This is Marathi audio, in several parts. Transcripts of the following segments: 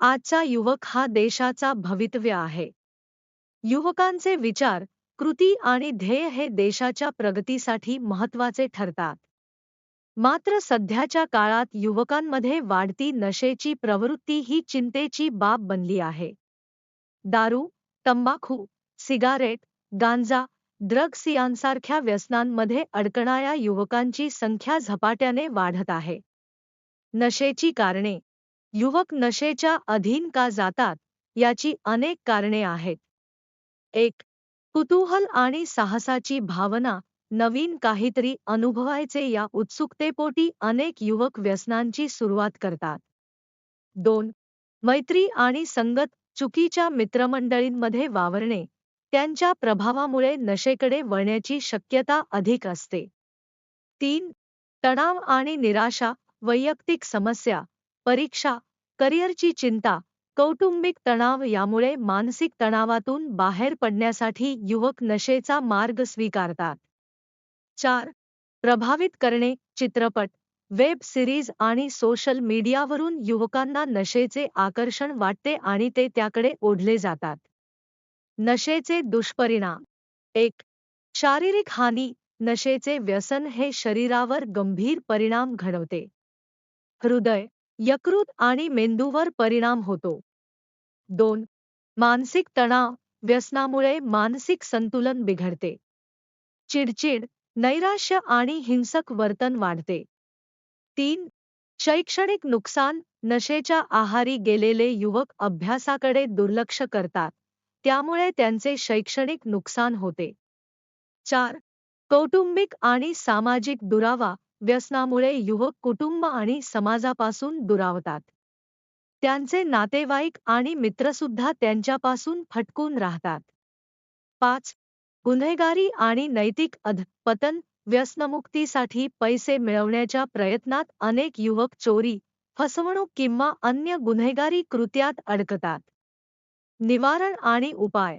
आजचा युवक हा देशाचा भवितव्य आहे. युवकांचे विचार, कृती आणि ध्येय हे देशाच्या प्रगतीसाठी महत्वाचे ठरतात. मात्र सध्याच्या काळात युवकांमध्ये वाढती नशेची प्रवृत्ती ही चिंतेची बाब बनली आहे. दारू, तंबाखू, सिगारेट, गांजा, ड्रग्स यांसारख्या व्यसनांमध्ये अडकणाऱ्या युवकांची संख्या झपाट्याने वाढत आहे. नशेची कारणे युवक नशेच्या अधीन का जातात याची अनेक कारणे आहेत. एक कुतूहल आणि साहसाची भावना नवीन काहीतरी अनुभवायचे या उत्सुकतेपोटी अनेक युवक व्यसनांची सुरुवात करतात. दोन मैत्री आणि संगत चुकीच्या मित्रमंडळींमध्ये वावरणे त्यांच्या प्रभावामुळे नशेकडे वळण्याची शक्यता अधिक असते. तीन तणाव आणि निराशा वैयक्तिक समस्या परीक्षा करिअरची चिंता कौटुंबिक तणाव यामुळे मानसिक तणावातून बाहेर पडण्यासाठी युवक नशेचा मार्ग स्वीकारतात. चार प्रभावित करणे चित्रपट वेब सिरीज आणि सोशल मीडियावरून युवकांना नशेचे आकर्षण वाटते आणि ते त्याकडे ओढले जातात. नशेचे दुष्परिणाम. एक शारीरिक हानी नशेचे व्यसन हे शरीरावर गंभीर परिणाम घडवते. हृदय यकृत आणि मेंदूवर परिणाम होतो. दोन मानसिक तणाव व्यसनामुळे मानसिक संतुलन बिघडते. चिडचिड नैराश्य आणि हिंसक वर्तन वाढते. तीन शैक्षणिक नुकसान नशेच्या आहारी गेलेले युवक अभ्यासाकडे दुर्लक्ष करतात त्यामुळे त्यांचे शैक्षणिक नुकसान होते. चार कौटुंबिक आणि सामाजिक दुरावा व्यसनामुळे युवक कुटुंब आणि समाजापासून दुरावतात. त्यांचे नातेवाईक आणि मित्रसुद्धा त्यांच्यापासून फटकून राहतात. पाच गुन्हेगारी आणि नैतिक अधपतन व्यसनमुक्तीसाठी पैसे मिळवण्याच्या प्रयत्नात अनेक युवक चोरी फसवणूक किंवा अन्य गुन्हेगारी कृत्यात अडकतात. निवारण आणि उपाय.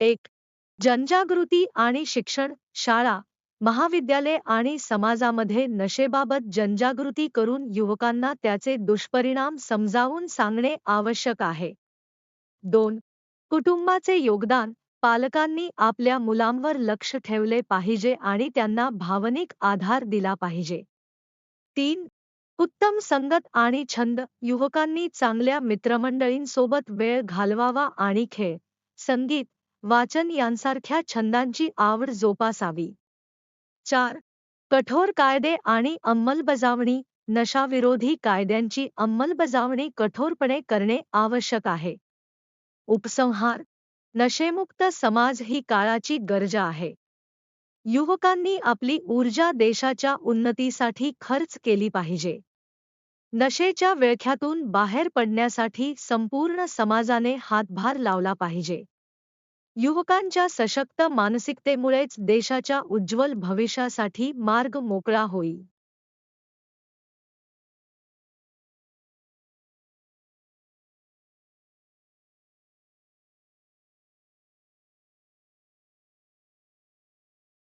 एक जनजागृती आणि शिक्षण शाळा महाविद्यालय आणि समाजामध्ये नशेबाबत जनजागृती करून युवकांना त्याचे दुष्परिणाम समजावून सांगणे आवश्यक आहे. दोन कुटुंबाचे योगदान. पालकांनी आपल्या मुलांवर लक्ष ठेवले पाहिजे आणि त्यांना भावनिक आधार दिला पाहिजे. तीन उत्तम संगत आणि छंद. युवकांनी चांगल्या मित्रमंडळींसोबत वेळ घालवावा आणि खेळ संगीत वाचन यांसारख्या छंदांची आवड जोपासावी. चार कठोर कायदे आणि अंमलबजावणी नशाविरोधी कायद्यांची अंमलबजावणी कठोरपणे करणे आवश्यक आहे. उपसंहार नशेमुक्त समाज ही काळाची गरजा आहे. युवकांनी आपली ऊर्जा देशाच्या उन्नतीसाठी खर्च केली पाहिजे. नशेच्या विळख्यातून बाहेर पडण्यासाठी संपूर्ण समाजाने हातभार लावला पाहिजे. युवकांच्या सशक्त मानसिकतेमुळेच देशाच्या उज्ज्वल भविष्यासाठी मार्ग मोकळा होईल.